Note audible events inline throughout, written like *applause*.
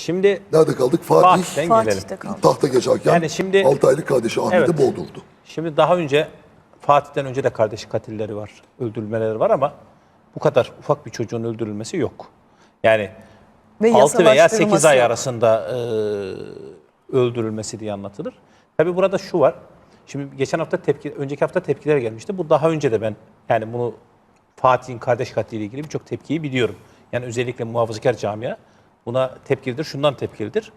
Şimdi Nerede kaldık? Fatih, Fatih'ten gelelim. Fatih'te kaldı. tahta geçerken Yani şimdi- 6 aylık kardeşi Ahmet'i Evet. boğdurdu. Şimdi daha önce Fatih'ten önce de kardeşi katilleri var, öldürülmeleri var ama bu kadar ufak bir çocuğun öldürülmesi yok. Yani Ve 6 veya yasalaştırılması 8 ay arasında e, öldürülmesi diye anlatılır. Tabii burada şu var. Şimdi geçen hafta tepki, önceki hafta tepkiler gelmişti. Bu daha önce de ben yani bunu Fatih'in kardeş katliyle ilgili birçok tepkiyi biliyorum. Yani özellikle muhafazakar camia buna tepkilidir. Şundan tepkilidir.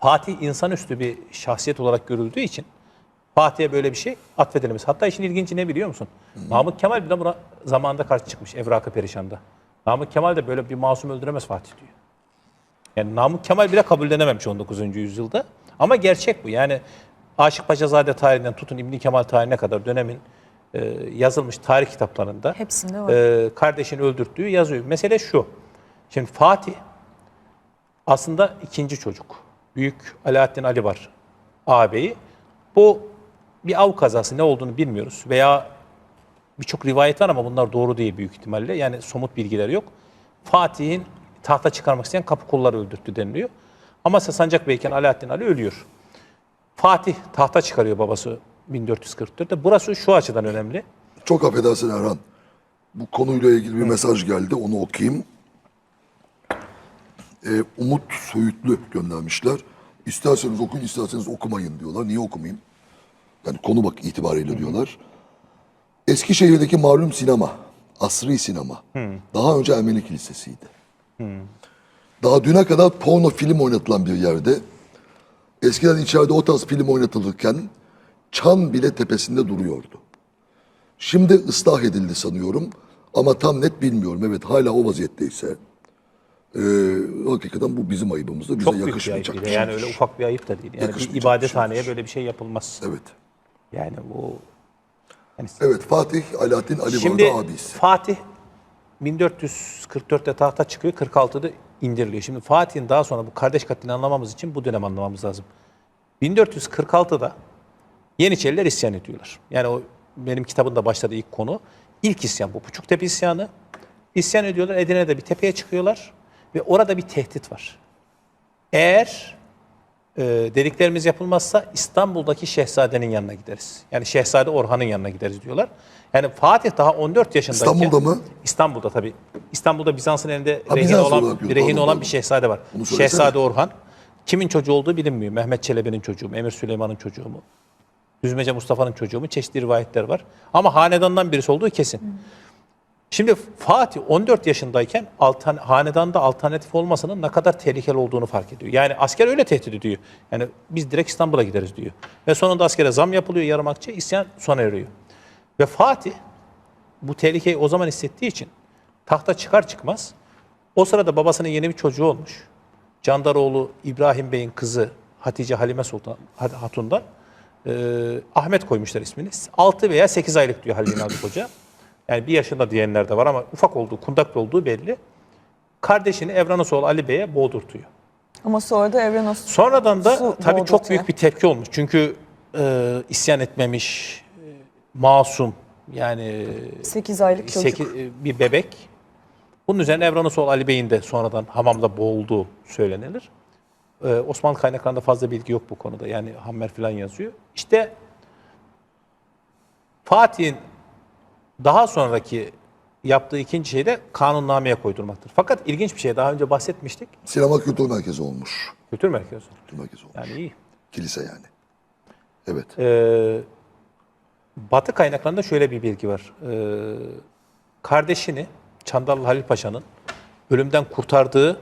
Fatih insanüstü bir şahsiyet olarak görüldüğü için Fatih'e böyle bir şey atfedilemez. Hatta işin ilginci ne biliyor musun? Mahmut Kemal bile buna zamanında karşı çıkmış Evrakı Perişan'da. Mahmut Kemal de böyle bir masum öldüremez Fatih diyor. Yani Namık Kemal bile kabullenememiş 19. yüzyılda. Ama gerçek bu. Yani Aşık Paşazade tarihinden tutun İbni Kemal tarihine kadar dönemin e, yazılmış tarih kitaplarında Hepsinde var. e, kardeşini öldürttüğü yazıyor. Mesele şu. Şimdi Fatih aslında ikinci çocuk. Büyük Alaaddin Ali var ağabeyi. Bu bir av kazası ne olduğunu bilmiyoruz. Veya birçok rivayet var ama bunlar doğru değil büyük ihtimalle. Yani somut bilgiler yok. Fatih'in tahta çıkarmak isteyen kapı kulları öldürttü deniliyor. Ama Sancakbeyken Alaaddin Ali ölüyor. Fatih tahta çıkarıyor babası 1444'te. Burası şu açıdan önemli. Çok affedersin Erhan. Bu konuyla ilgili bir mesaj geldi. Onu okuyayım. Ee, Umut Söğütlü göndermişler. İsterseniz okuyun, isterseniz okumayın diyorlar. Niye okumayayım? Yani konu bak itibariyle diyorlar. Eskişehir'deki malum sinema, asri sinema. Daha önce Ermeni Kilisesi'ydi. Daha düne kadar porno film oynatılan bir yerde eskiden içeride o tarz film oynatılırken çan bile tepesinde duruyordu. Şimdi ıslah edildi sanıyorum ama tam net bilmiyorum. Evet hala o vaziyetteyse eee hakikaten bu bizim ayıbımızda bize Çok büyük bir ayıp yakışmayacak bir de. Yani öyle ufak bir ayıp da değil. Yani bir Yakışmayacak bir ibadethaneye böyle bir şey yapılmaz. Evet. Yani bu yani Evet Fatih Alaaddin Ali Şimdi vardı abisi. Fatih 1444'te tahta çıkıyor, 46'da indiriliyor. Şimdi Fatih'in daha sonra bu kardeş katlini anlamamız için bu dönem anlamamız lazım. 1446'da Yeniçeriler isyan ediyorlar. Yani o benim kitabımda başladı ilk konu. İlk isyan bu. Puçuktepe isyanı. İsyan ediyorlar. Edirne'de bir tepeye çıkıyorlar. Ve orada bir tehdit var. Eğer e, dediklerimiz yapılmazsa İstanbul'daki şehzadenin yanına gideriz. Yani Şehzade Orhan'ın yanına gideriz diyorlar. Yani Fatih daha 14 yaşındayken... İstanbul'da mı? İstanbul'da tabii. İstanbul'da Bizans'ın elinde Ha, rehin Bizans olan, bir rehin olan bir şehzade var. Şehzade Orhan. Kimin çocuğu olduğu bilinmiyor. Mehmet Çelebi'nin çocuğu mu, Emir Süleyman'ın çocuğu mu? Düzmece Mustafa'nın çocuğu mu? Çeşitli rivayetler var. Ama hanedandan birisi olduğu kesin. Şimdi Fatih 14 yaşındayken altern, hanedanda alternatif olmasının ne kadar tehlikeli olduğunu fark ediyor. Yani asker öyle tehdit ediyor. Yani biz direkt İstanbul'a gideriz diyor. Ve sonunda askere zam yapılıyor yarım akçe, isyan sona eriyor. Ve Fatih bu tehlikeyi o zaman hissettiği için tahta çıkar çıkmaz o sırada babasının yeni bir çocuğu olmuş. Candaroğlu İbrahim Bey'in kızı Hatice Halime Sultan Hatun'dan e, Ahmet koymuşlar ismini. 6 veya 8 aylık diyor Halil İnalcık Hoca. Yani bir yaşında diyenler de var ama ufak olduğu, kundaklı olduğu belli. Kardeşini Evranosoğlu Ali Bey'e boğdurtuyor. Ama sonra da Evrenos Sonradan da tabii çok büyük bir tepki olmuş. Çünkü e, isyan etmemiş, e, masum yani 8 aylık çocuk. seki- e, bir bebek. Bunun üzerine Evranosoğlu Ali Bey'in de sonradan hamamda boğulduğu söylenilir. Ee, Osmanlı kaynaklarında fazla bilgi yok bu konuda. Yani Hammer falan yazıyor. İşte Fatih'in daha sonraki yaptığı ikinci şey de kanunnameye koydurmaktır. Fakat ilginç bir şey daha önce bahsetmiştik. Sinema kültür merkezi olmuş. Kültür merkezi. Kültür merkezi olmuş. Yani iyi. Kilise yani. Evet. Ee, Batı kaynaklarında şöyle bir bilgi var. Ee, kardeşini Çandarlı Halil Paşa'nın ölümden kurtardığı,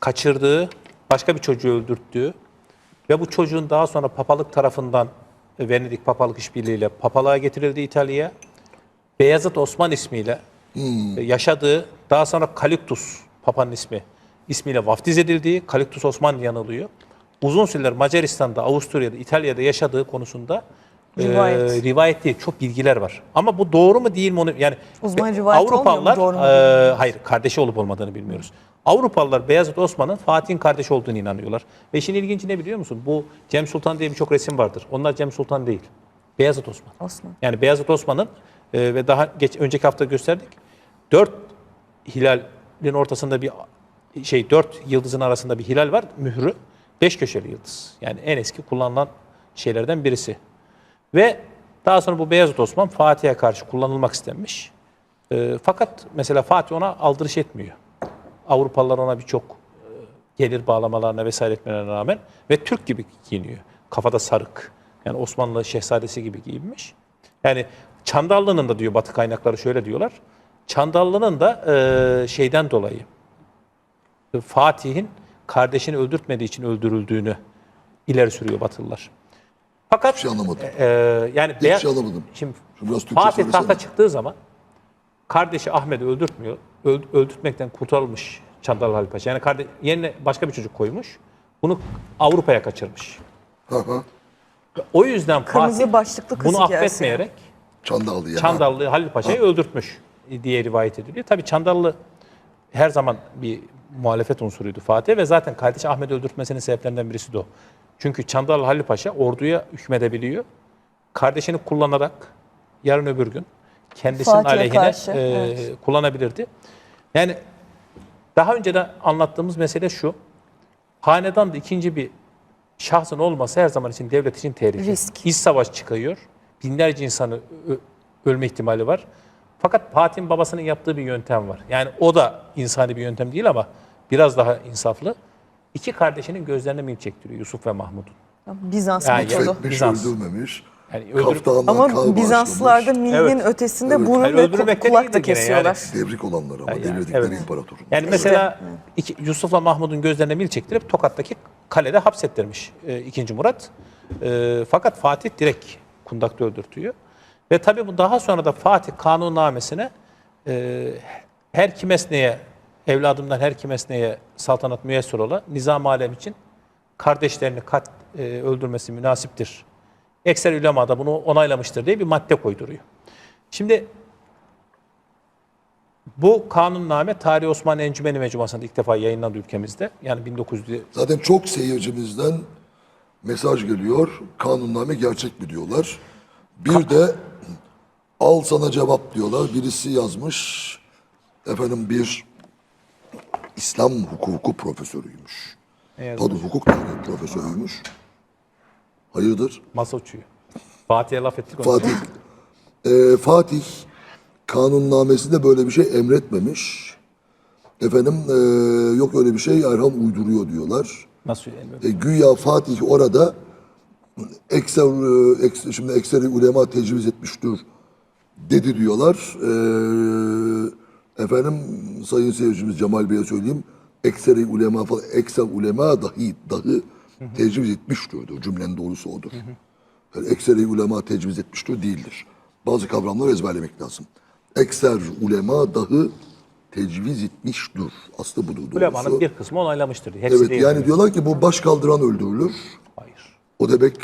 kaçırdığı, başka bir çocuğu öldürttüğü ve bu çocuğun daha sonra papalık tarafından Venedik papalık işbirliğiyle papalığa getirildi İtalya'ya. Beyazıt Osman ismiyle e, yaşadığı, daha sonra Kalüktus papanın ismi ismiyle vaftiz edildiği, Kalüktus Osman diye anılıyor. Uzun süreler Macaristan'da, Avusturya'da, İtalya'da yaşadığı konusunda e, Rivayet. rivayet değil, çok bilgiler var. Ama bu doğru mu değil mi onu yani Uzman be- rivayet olmuyor mu? Avrupalılar Doğru mu e, hayır kardeşi olup olmadığını bilmiyoruz. Avrupalılar Beyazıt Osman'ın Fatih'in kardeşi olduğunu inanıyorlar. Ve işin ilginci ne biliyor musun? Bu Cem Sultan diye birçok resim vardır. Onlar Cem Sultan değil. Beyazıt Osman. Osman. Yani Beyazıt Osman'ın e, ve daha geç önceki hafta gösterdik. Dört hilalin ortasında bir şey dört yıldızın arasında bir hilal var. Mührü beş köşeli yıldız. Yani en eski kullanılan şeylerden birisi. Ve daha sonra bu Beyazıt Osman Fatih'e karşı kullanılmak istenmiş. Ee, fakat mesela Fatih ona aldırış etmiyor. Avrupalılar ona birçok e, gelir bağlamalarına vesaire etmelerine rağmen ve Türk gibi giyiniyor. Kafada sarık. Yani Osmanlı şehzadesi gibi giyinmiş. Yani Çandallı'nın da diyor Batı kaynakları şöyle diyorlar. Çandallı'nın da e, şeyden dolayı e, Fatih'in kardeşini öldürtmediği için öldürüldüğünü ileri sürüyor Batılılar. Fakat şey anlamadım. e, yani Hiçbir şey anlamadım. Şimdi Şunu biraz Türkçe Fatih söylesene. tahta çıktığı zaman kardeşi Ahmet'i öldürtmüyor. Öld- öldürtmekten kurtarılmış Çandarlı Halil Paşa. Yani kardeş, yerine başka bir çocuk koymuş. Bunu Avrupa'ya kaçırmış. Hı hı. O yüzden Kırmızı Fatih başlıklı kız bunu hikayesi. affetmeyerek Çandallı ya. Çandallı Halil Paşa'yı öldürtmüş diye rivayet ediliyor. Tabii Çandallı her zaman bir muhalefet unsuruydu Fatih ve zaten kardeşi Ahmet'i öldürtmesinin sebeplerinden birisi de o. Çünkü Çandallı Halil Paşa orduya hükmedebiliyor. Kardeşini kullanarak yarın öbür gün kendisinin Fatih'e aleyhine karşı, e, evet. kullanabilirdi. Yani daha önce de anlattığımız mesele şu. Hanedan da ikinci bir şahsın olması her zaman için devlet için tehlike. Risk. İç savaş çıkıyor. Binlerce insanı ölme ihtimali var. Fakat Fatih'in babasının yaptığı bir yöntem var. Yani o da insani bir yöntem değil ama biraz daha insaflı. İki kardeşinin gözlerine mil çektiriyor Yusuf ve Mahmud'un. Bizans Yani metodu. Affetmiş, Bizans. öldürmemiş. Yani öldürüp- Ama Bizanslılarda milinin Evet. ötesinde Evet. burun Hayır, ve kulak da kesiyorlar. Devrik olanlar ama Yani, devirdikleri evet. imparatorun. Yani mesela iki, Yusuf'la Mahmud'un gözlerine mil çektirip Tokat'taki kalede hapsettirmiş e, 2. Murat. E, fakat Fatih direkt kundakta öldürtüyor. Ve tabii bu daha sonra da Fatih kanunnamesine e, her kimesneye, evladımdan her kimesneye saltanat müyesser ola, nizam alem için kardeşlerini kat e, öldürmesi münasiptir. Ekser ulema da bunu onaylamıştır diye bir madde koyduruyor. Şimdi bu kanunname Tarih Osmanlı Encümeni Mecmuası'nda ilk defa yayınlandı ülkemizde. Yani 1900'lü Zaten çok seyircimizden mesaj geliyor. Kanunname gerçek mi diyorlar. Bir de al sana cevap diyorlar. Birisi yazmış. Efendim bir İslam hukuku profesörüymüş. Pardon hukuk tarihi profesörüymüş. Hayırdır? masa uçuyor. Fatih'e laf ettik. Fatih. *laughs* Ee, Fatih kanunnamesinde böyle bir şey emretmemiş. Efendim ee, yok öyle bir şey Erhan uyduruyor diyorlar. Nasıl yani? E, güya Fatih orada ekser, e, eks- şimdi ekseri ulema tecviz etmiştir dedi diyorlar. E, efendim sayın seyircimiz Cemal Bey'e söyleyeyim. Ekseri ulema falan, ekser ulema dahi dahi tecviz etmiştir diyor. Cümlenin doğrusu odur. Yani ekseri ulema tecviz etmiştir değildir. Bazı kavramları ezberlemek lazım. Ekser ulema dahi tecviz etmiştir. Aslı budur doğrusu. Ulemanın bir kısmı onaylamıştır. Hepsi Evet değil. yani diyorlar ki bu baş kaldıran öldürülür. Hayır. O demek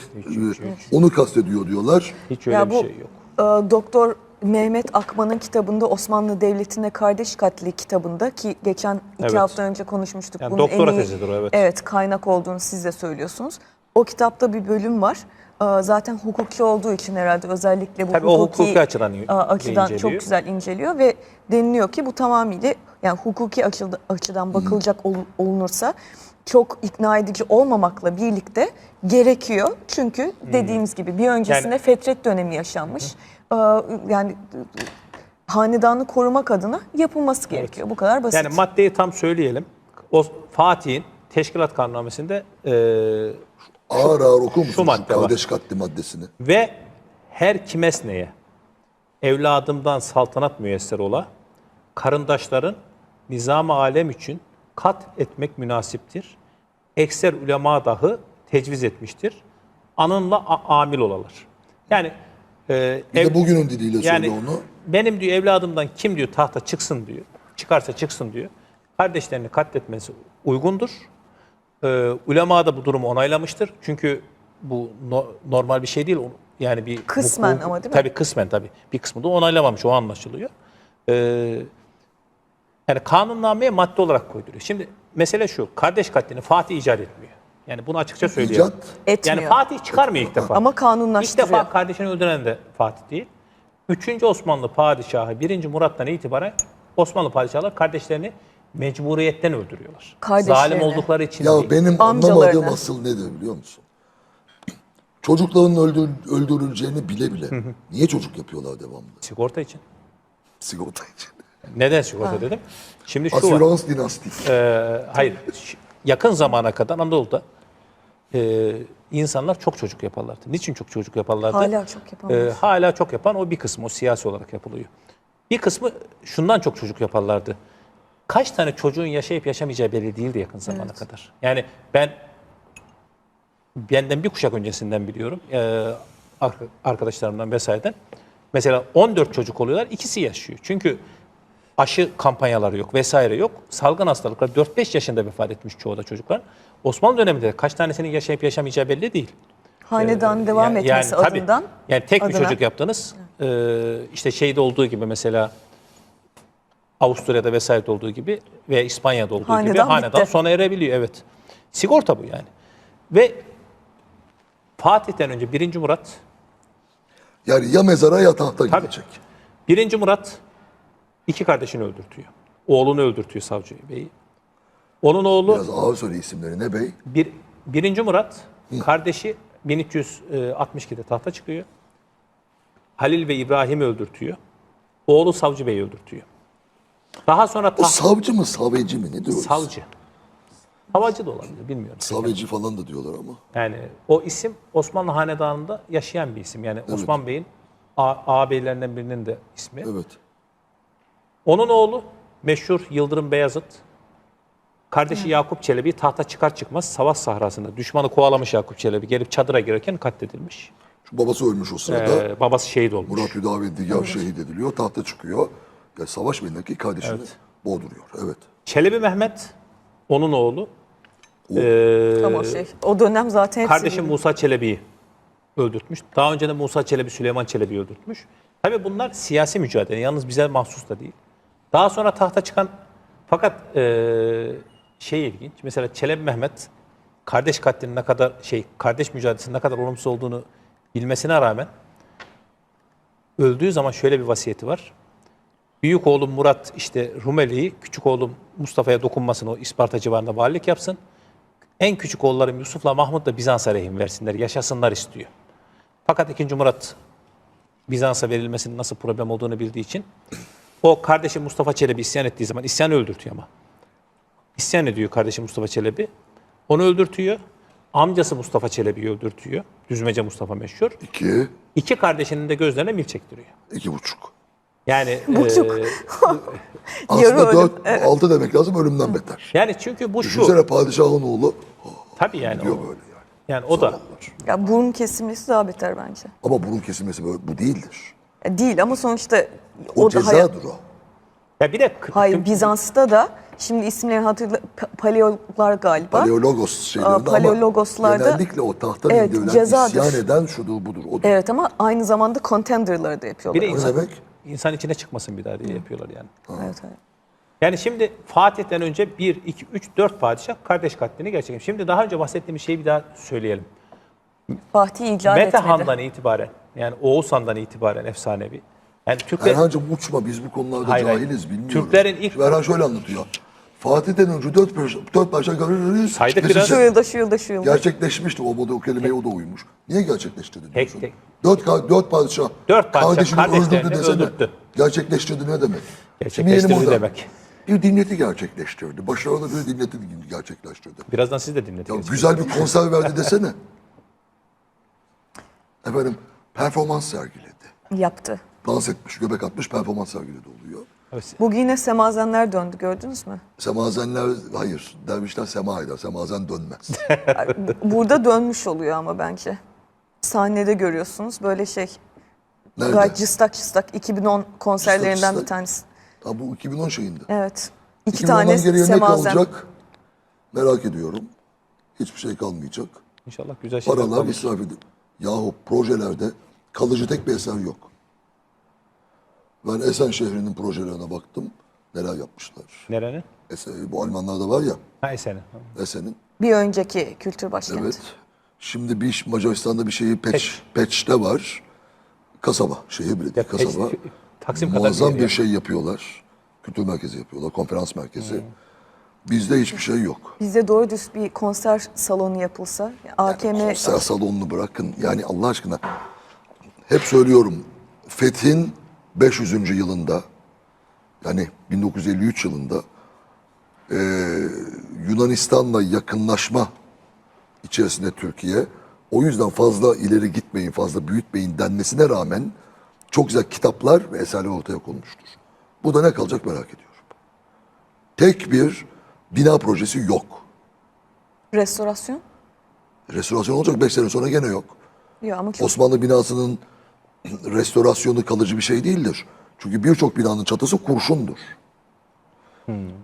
e, onu kastediyor diyorlar. Hiç öyle Ya bir bu şey yok. e, Doktor Mehmet Akman'ın kitabında Osmanlı Devleti'ne Kardeş Katli kitabında ki geçen iki Evet. hafta önce konuşmuştuk. Yani Bunun doktora en iyi- tezidir o, evet. Evet kaynak olduğunu siz de söylüyorsunuz. O kitapta bir bölüm var. E, Zaten hukuki olduğu için herhalde özellikle bu Tabii o hukuki açıdan e, açıdan çok güzel inceliyor ve deniliyor ki bu tamamıyla yani hukuki açıda- açıdan bakılacak ol- olunursa çok ikna edici olmamakla birlikte gerekiyor. Çünkü dediğimiz gibi bir öncesinde Yani- fetret dönemi yaşanmış. Ee, yani hanedanı korumak adına yapılması gerekiyor. Bu kadar basit. Yani maddeyi tam söyleyelim. O Fatih'in teşkilat kanunnamesinde e, Ağır ağır okur musun şu madde var. kardeş katli maddesini? ve her kimesneye evladımdan saltanat müyesser ola karındaşların nizam-ı alem için kat etmek münasiptir. Ekser ulema dahi tecviz etmiştir. Anınla amil olalar. Yani e, Bir ev- de bugünün diliyle yani söyle onu. benim diyor evladımdan kim diyor tahta çıksın diyor. Çıkarsa çıksın diyor. Kardeşlerini katletmesi uygundur. Ee, ulema da bu durumu onaylamıştır. Çünkü bu no- normal bir şey değil. O- Yani bir Kısmen hukuk- ama değil mi? Tabii kısmen tabii. Bir kısmı da onaylamamış. O anlaşılıyor. Ee, yani kanunnameye madde olarak koyduruyor. Şimdi mesele şu. Kardeş katlini Fatih icat etmiyor. Yani bunu açıkça söylüyor. İcat Etmiyor. Yani Fatih çıkarmıyor ilk defa. Ama İlk kanunlaştırıyor. defa kardeşini öldüren de Fatih değil. Üçüncü Osmanlı padişahı 1. Murat'tan itibaren Osmanlı padişahları kardeşlerini Mecburiyetten öldürüyorlar. Zalim oldukları için Ya değil. benim anlamadığım asıl nedir biliyor musun? *clears throat* Çocukların öldür, öldürüleceğini bile bile niye çocuk yapıyorlar devamlı? Sigorta için. Sigorta için. Neden sigorta dedim? Şimdi şu var. Asürans dinastik. Ee, hayır. Yakın zamana kadar Anadolu'da e, insanlar çok çocuk yaparlardı. Niçin çok çocuk yaparlardı? Hala çok yapamaz. Ee, hala çok yapan o bir kısmı, o siyasi olarak yapılıyor. Bir kısmı şundan çok çocuk yaparlardı. Kaç tane çocuğun yaşayıp yaşamayacağı belli değildi yakın zamana kadar. Yani ben benden bir kuşak öncesinden biliyorum. Ee, ar- arkadaşlarımdan vesaireden. Mesela 14 çocuk oluyorlar, ikisi yaşıyor. Çünkü aşı kampanyaları yok vesaire yok. Salgın hastalıklar 4-5 yaşında vefat etmiş çoğu da çocuklar. Osmanlı döneminde de kaç tanesinin yaşayıp yaşamayacağı belli değil. Hanedan devam Yani- etmesi yani tabii. adından. Yani tek bir adına. çocuk yaptınız. Ee, işte şeyde olduğu gibi mesela Avusturya'da vesaire olduğu gibi veya İspanya'da olduğu gibi Hanedan hanedan bitti. sona erebiliyor. Evet. Sigorta bu yani. Ve Fatih'ten önce 1. Murat Yani ya mezara ya tahta Tabii. gidecek. 1. Murat iki kardeşini öldürtüyor. Oğlunu öldürtüyor savcı beyi. Onun oğlu Biraz ağır söyle isimleri ne bey? bir, birinci Murat kardeşi 1362'de tahta çıkıyor. Halil ve İbrahim'i öldürtüyor. Oğlu Savcı Bey'i öldürtüyor. Daha sonra O taht savcı mı savcı mı ne diyoruz? savcı. Havacı da olabilir bilmiyorum. Savcı falan da diyorlar ama. Yani o isim Osmanlı Hanedanı'nda yaşayan bir isim. Yani Osman Bey'in ağabeylerinden birinin de ismi. Evet. Onun oğlu meşhur Yıldırım Beyazıt. Kardeşi Yakup Çelebi tahta çıkar çıkmaz savaş sahrasında düşmanı kovalamış Yakup Çelebi. Gelip çadıra girerken katledilmiş. Şu babası ölmüş o sırada. Ee, babası şehit olmuş. Murat Hüdavendigar şehit ediliyor. Tahta çıkıyor. Ya savaş meydanındaki kardeşini boğduruyor. Evet. Çelebi Mehmet onun oğlu. Ee, Ama şey, o dönem zaten hepsi Kardeşim Musa Çelebi'yi öldürtmüş. Daha önce de Musa Çelebi, Süleyman Çelebi'yi öldürtmüş. Tabii bunlar siyasi mücadele. Yalnız bize mahsus da değil. Daha sonra tahta çıkan fakat eee, şey ilginç. Mesela Çelebi Mehmet kardeş katlinin ne kadar şey kardeş mücadelesinin ne kadar olumsuz olduğunu bilmesine rağmen öldüğü zaman şöyle bir vasiyeti var. Büyük oğlum Murat işte Rumeli'yi, küçük oğlum Mustafa'ya dokunmasın o İsparta civarında valilik yapsın. En küçük oğullarım Yusuf'la Mahmut da Bizans'a rehin versinler, yaşasınlar istiyor. Fakat 2. Murat Bizans'a verilmesinin nasıl problem olduğunu bildiği için o kardeşi Mustafa Çelebi isyan ettiği zaman isyanı öldürtüyor ama. İsyan ediyor kardeşi Mustafa Çelebi. Onu öldürtüyor. Amcası Mustafa Çelebi'yi öldürtüyor. Düzmece Mustafa meşhur. İki, İki kardeşinin de gözlerine mil çektiriyor. iki buçuk. Yani *laughs* Buçuk. eee, *laughs* Aslında Yarı ölüm, dört, altı demek lazım ölümden beter. yani çünkü bu şu. Düşünsene padişahın oğlu Tabii yani diyor o, böyle yani. yani o da Zavallılar. Ya burun kesilmesi daha beter bence. Ama burun kesilmesi böyle, bu değildir. Değil ama sonuçta O, o, cezadır o. ya bir de Hayır Bizans'ta da şimdi isimlerini hatırla Pa- Paleologlar galiba. Paleologos şeylerinde Aa, Paleologoslarda- ama genellikle o tahttan Evet, indirilen cezadır. isyan eden şudur budur. Odur. Evet ama aynı zamanda contender'ları da yapıyorlar. bir de insan, demek? insan içine çıkmasın bir daha diye yapıyorlar yani. Evet, evet. Yani şimdi Fatih'ten önce 1, 2, 3, 4 padişah kardeş katlini gerçekleştirmiş. Şimdi daha önce bahsettiğimiz şeyi bir daha söyleyelim. Fatih icat Mete etmedi. Han'dan itibaren yani Oğuz Han'dan itibaren efsanevi. Yani Türkler Erhan'cığım uçma biz bu konularda Hayır, hayır. cahiliz bilmiyoruz. Türklerin ilk- Şimdi Erhan şöyle anlatıyor. Fatih'ten önce dört, paşa- dört paşa Saydık Mesela biraz. Şu yılda şu yılda şu yılda. Gerçekleşmişti o moda o kelimeye o da uymuş. Niye gerçekleştirdi diyorsun? tek. Dört, ka- dört padişah. Dört padişah kardeşini öldürdü desene. öldürttü. Gerçekleştirdi ne demek? Gerçekleştirdi demek. Bir dinleti gerçekleştirdi. Başarılı bir dinleti gerçekleştirdi. birazdan siz de dinletin. Ya güzel bir konser verdi desene. Efendim performans sergiledi. Yaptı. Dans etmiş, göbek atmış performans sergiledi oluyor. Evet. Bugün yine semazenler döndü gördünüz mü? Semazenler, hayır dervişler sema eder, semazen dönmez. *laughs* Burada dönmüş oluyor ama bence. Sahnede görüyorsunuz böyle şey. Nerede? Gayet cıstak cıstak 2010 konserlerinden cıstak. bir tanesi. Ha, bu 2010 şeyinde. Evet. İki 2010'dan tane geriye ne semazen. kalacak? Merak ediyorum. Hiçbir şey kalmayacak. İnşallah güzel şeyler Paralar kalır. israf edip. Yahu projelerde kalıcı tek bir eser yok. Ben Esen şehrinin projelerine baktım. Neler yapmışlar. Nerenin? Esen, bu Almanlarda var ya Ha Esen'in. Esen'in. Bir önceki kültür başkenti. Evet. Şimdi bir Macaristan'da bir şeyi Peç, Peç. Peç'te var. Kasaba. Şehir bile değil, Ya, kasaba. Peç- Taksim kadar Muazzam bir şey yapıyorlar. kültür merkezi yapıyorlar, konferans merkezi. Bizde hiçbir şey yok. Bizde doğru düz bir konser salonu yapılsa, AKM Konser salonunu bırakın. Yani Allah aşkına hep söylüyorum Fethin 500. yılında yani 1953 yılında eee, Yunanistan'la yakınlaşma içerisinde Türkiye o yüzden fazla ileri gitmeyin, fazla büyütmeyin denmesine rağmen çok güzel kitaplar ve eserler ortaya konmuştur. Bu da ne kalacak merak ediyorum. Tek bir bina projesi yok. restorasyon. Restorasyon olacak 5 sene sonra gene yok. Ya ama Osmanlı binasının restorasyonu kalıcı bir şey değildir. Çünkü birçok binanın çatısı kurşundur.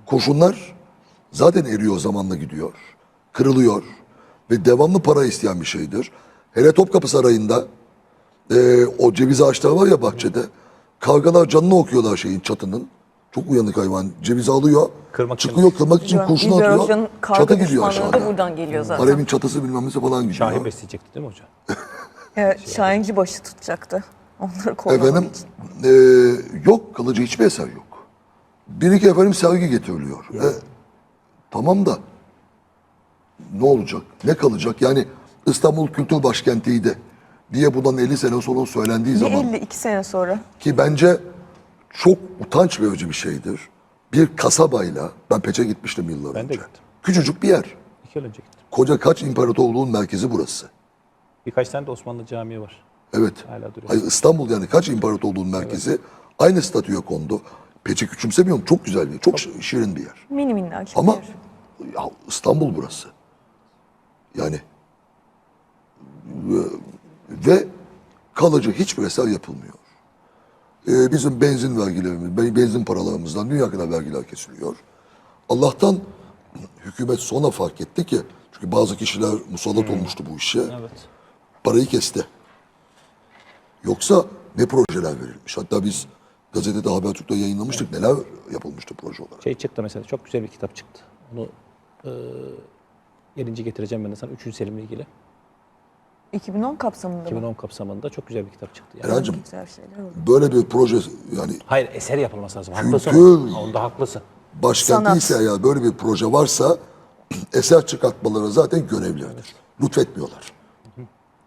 Kurşunlar zaten eriyor zamanla gidiyor. Kırılıyor. Ve devamlı para isteyen bir şeydir. Hele Topkapı Sarayı'nda e, o ceviz ağaçları var ya bahçede. Kargalar canını okuyorlar şeyin çatının. Çok uyanık hayvan. Cevizi alıyor. Kırmak için. çıkıyor kırmak için kurşun atıyor. Çatı gidiyor aşağıya. buradan geliyor zaten. Haremin çatısı bilmem nesi falan gidiyor. Şahin besleyecekti değil mi hocam? *laughs* Evet, Şahinci başı tutacaktı. Onları kollamak Efendim için. eee, yok kalıcı hiçbir eser yok. Bir iki efendim sergi getiriliyor. E, tamam da ne olacak? Ne kalacak? Yani İstanbul Kültür Başkenti'ydi diye bundan 50 sene sonra söylendiği Bir zaman 52 sene sonra. ki bence çok utanç verici bir şeydir. Bir kasabayla ben Peç'e gitmiştim yıllar Ben de önce. gittim. Küçücük bir yer. İki yıl önce gittim. Koca kaç imparatorluğun merkezi burası. Birkaç tane de Osmanlı camii var. Evet. Hala duruyor. Hayır, İstanbul yani kaç imparatorluğun merkezi aynı statüye kondu. Peçi küçümsemiyorum. Çok güzel bir yer. Çok şirin bir yer. Mini minnacık Ama bir yer. ya İstanbul burası. Yani ve, ve kalıcı hiçbir eser yapılmıyor. Ee, bizim benzin vergilerimiz, be- benzin paralarımızdan dünya kadar vergiler kesiliyor. Allah'tan hükümet sonra fark etti ki çünkü bazı kişiler musallat olmuştu bu işe. Evet. Parayı kesti. Yoksa ne projeler verilmiş. Hatta biz gazetede Habertürk'te yayınlamıştık. Neler yapılmıştı proje olarak. Şey çıktı mesela çok güzel bir kitap çıktı. Onu e, gelince getireceğim ben de sana 3. Selim'le ilgili. 2010 kapsamında mı? 2010 kapsamında çok güzel bir kitap çıktı. Yani. Oldu. böyle bir proje yani Hayır eser yapılması lazım. Haklısın. Kültür. Onda haklısın. başkenti ise ya böyle bir proje varsa *clears throat* eser çıkartmaları zaten görevlidir. Lütfetmiyorlar.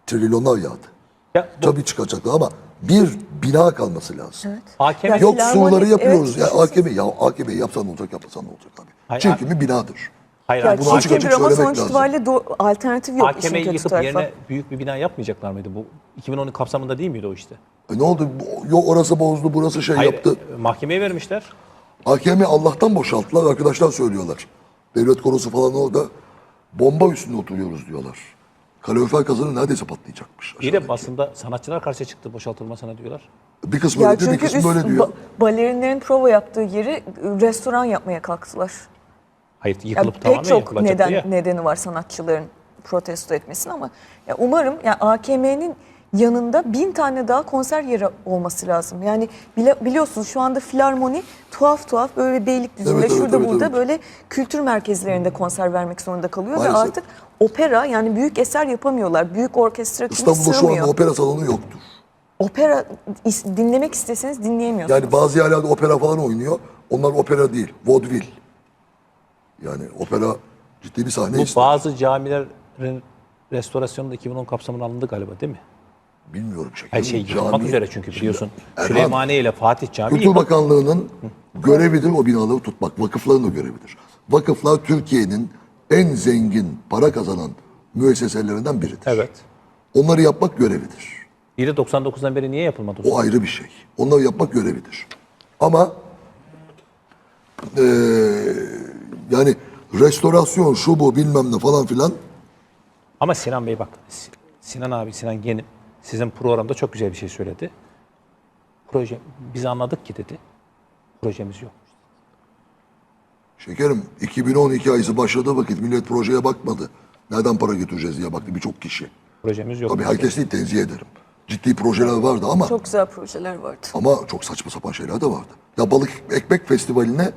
Trilyonlar yağdı. Ya bu Tabii çıkacaklar ama bir bina kalması lazım. AKM Ya Yok surları yapıyoruz. evet, ya AKM ya AKM yapsan ne olacak yapmasan ne olacak abi. Hayır, Çünkü bir binadır. Hayır, Ya abi, bunu açık açık ama sonuç itibariyle alternatif yok AKM'yi yıkıp yerine büyük bir bina yapmayacaklar mıydı? Bu 2010'un kapsamında değil miydi o işte? E ne oldu? Yok orası bozdu, burası şey Hayır, yaptı. e, mahkemeye vermişler. AKM Allah'tan boşalttılar. Arkadaşlar söylüyorlar. Devlet korusu falan orada bomba üstünde oturuyoruz diyorlar. Kalorifer kazanı neredeyse patlayacakmış. İyi de aşağıdaki. basında sanatçılar karşı çıktı boşaltılmasına diyorlar. Bir kısmı Ya öyle diyor, bir çünkü kısmı üst, böyle diyor. ba- balerinlerin prova yaptığı yeri e, restoran yapmaya kalktılar. Hayır Ya yıkılıp pek tamamen çok neden ya. nedeni var sanatçıların protesto etmesinin ama ya umarım ya AKM'nin yanında bin tane daha konser yeri olması lazım. Yani bile, biliyorsunuz şu anda filarmoni tuhaf tuhaf böyle Beylikdüzü'nde Evet, evet, şurada evet, burada evet. böyle kültür merkezlerinde konser vermek zorunda kalıyor Maalesef. ve artık opera yani büyük eser yapamıyorlar. Büyük orkestra çünkü İstanbul'da şu sığmıyor. anda opera salonu yoktur. Opera is- dinlemek isteseniz dinleyemiyorsunuz. Yani bazı yerlerde opera falan oynuyor. Onlar opera değil, vaudeville. Yani opera ciddi bir sahne Bu ister. bazı camilerin restorasyonu da 2010 kapsamına alındı galiba değil mi? Bilmiyorum şekerim. Her şey yıkılmak Cami- üzere çünkü biliyorsun. Erhan, Süleymaniye ile Fatih Camii Kültür yıkıldı. Bakanlığı'nın görevidir o binaları tutmak. Vakıfların da görevidir. Vakıflar Türkiye'nin en zengin para kazanan müesseselerinden biridir. Evet. Onları yapmak görevidir. İyi de 99'dan beri niye yapılmadı? o? Ayrı bir şey. Onları yapmak görevidir. Ama eee, yani restorasyon şu bu bilmem ne falan filan Ama Sinan Bey bak. Sinan abi, Sinan Genim sizin programda çok güzel bir şey söyledi. Proje, biz anladık ki dedi. Projemiz yok. Şekerim 2012 ayısı başladığı vakit millet projeye bakmadı. Nereden para getireceğiz diye baktı birçok kişi. Projemiz yok. Tabii herkes değil tenzih ederim. Ciddi projeler vardı ama Çok güzel projeler vardı. Ama çok saçma sapan şeyler de vardı. Ya balık ekmek festivaline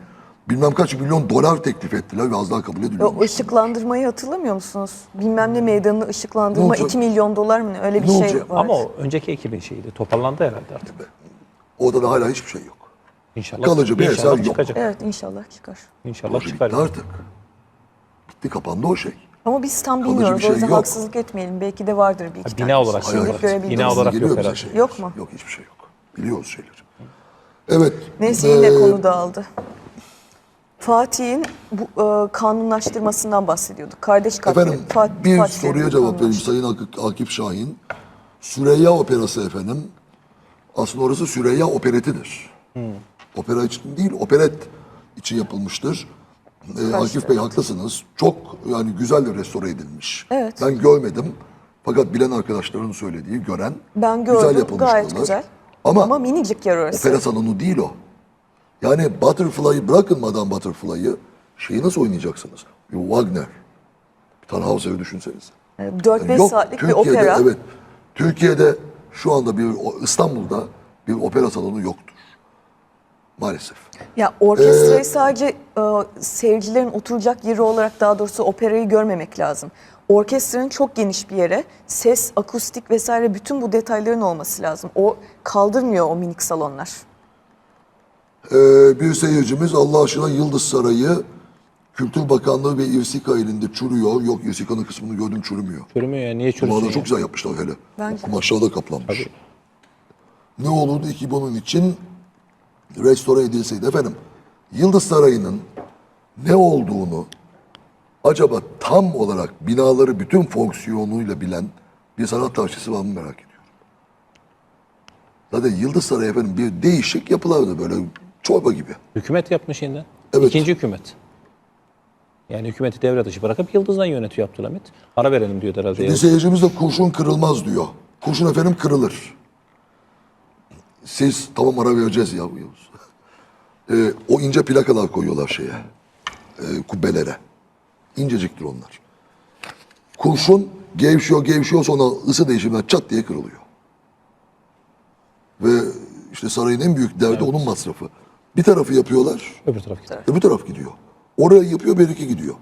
bilmem kaç milyon dolar teklif ettiler ve az daha kabul O ediliyormuş. ışıklandırmayı hatırlamıyor musunuz? Bilmem ne meydanını Ne ışıklandırma olacak? 2 milyon dolar mı ne öyle bir Ne şey olacak? vardı. Ama o önceki ekibin şeyiydi. Toparlandı herhalde artık. Orada da hala hiçbir şey yok. İnşallah. Kalıcı bir İnşallah eser yok. çıkacak. Evet inşallah çıkar. İnşallah Proje çıkar. bitti artık. Bitti kapandı o şey. Ama biz tam Kalıcı bilmiyoruz. bir şey o yüzden yok. haksızlık etmeyelim. Belki de vardır bir iki bina tane. olarak Şimdilik yok. görebildiğimiz. Bina olarak Geliyor yok bize herhalde. şeyler. Yok mu? Yok hiçbir şey yok. Biliyoruz şeyleri. Evet. Neyse yine ee, konu dağıldı. Fatih'in bu e, kanunlaştırmasından bahsediyorduk. Kardeş katli. Efendim Fat- bir Fatih'lerin soruya cevap vereyim kanunlaştırması. Sayın Akif, Akif Şahin. Süreyya Operası efendim. Aslında orası Süreyya Operetidir. Opera için değil, operet için yapılmıştır. Ee, Akif Bey haklısınız. Çok yani güzel restore edilmiş. Evet. Ben görmedim. Fakat bilen arkadaşların söylediği, gören Ben güzel gördüm. yapılmış Gayet diyorlar. güzel. Ama, Ama minicik yer orası. opera salonu değil o. Yani Butterfly'ı bırakın Madame Butterfly'ı. Şeyi nasıl oynayacaksınız? Bir Wagner. Bir Tannhauser'ı düşünseniz. 4-5 Yok, saatlik bir Türkiye'de, opera. Evet. Türkiye'de şu anda bir İstanbul'da bir opera salonu yoktur. Maalesef. Ya orkestrayı Ee, sadece e, seyircilerin oturacak yeri olarak daha doğrusu operayı görmemek lazım. Orkestranın çok geniş bir yere ses, akustik vesaire bütün bu detayların olması lazım. O kaldırmıyor o minik salonlar. Ee, bir seyircimiz Allah aşkına Yıldız Sarayı Kültür Bakanlığı ve İrsika elinde çürüyor. Yok İrsika'nın kısmını gördüm çürümüyor. Çürümüyor ya. Niye çürüsün ya? çok güzel yapmışlar hele. Bence. Ama aşağıda kaplanmış. Ne olurdu ki bunun için restore edilseydi efendim. Yıldız Sarayı'nın ne olduğunu acaba tam olarak binaları bütün fonksiyonuyla bilen bir sanat tarihçisi var mı merak ediyorum. Zaten Yıldız Sarayı efendim bir değişik yapılardı böyle çorba gibi. Hükümet yapmış yeniden. Evet. İkinci hükümet. Yani hükümeti devre dışı bırakıp Yıldız'dan yönetiyor Abdülhamit. Ara verelim diyor herhalde. Yıldız. seyircimiz de kurşun kırılmaz diyor. Kurşun efendim kırılır. Siz tamam ara vereceğiz ya. Yavuz. Ee, o ince plakalar koyuyorlar şeye. E, kubbelere. İnceciktir onlar. Kurşun gevşiyor gevşiyor sonra ısı değişiminden çat diye kırılıyor. Ve işte sarayın en büyük derdi onun masrafı. Bir tarafı yapıyorlar, Öbür taraf gidiyor. öbür taraf gidiyor. Oraya yapıyor, belki gidiyor.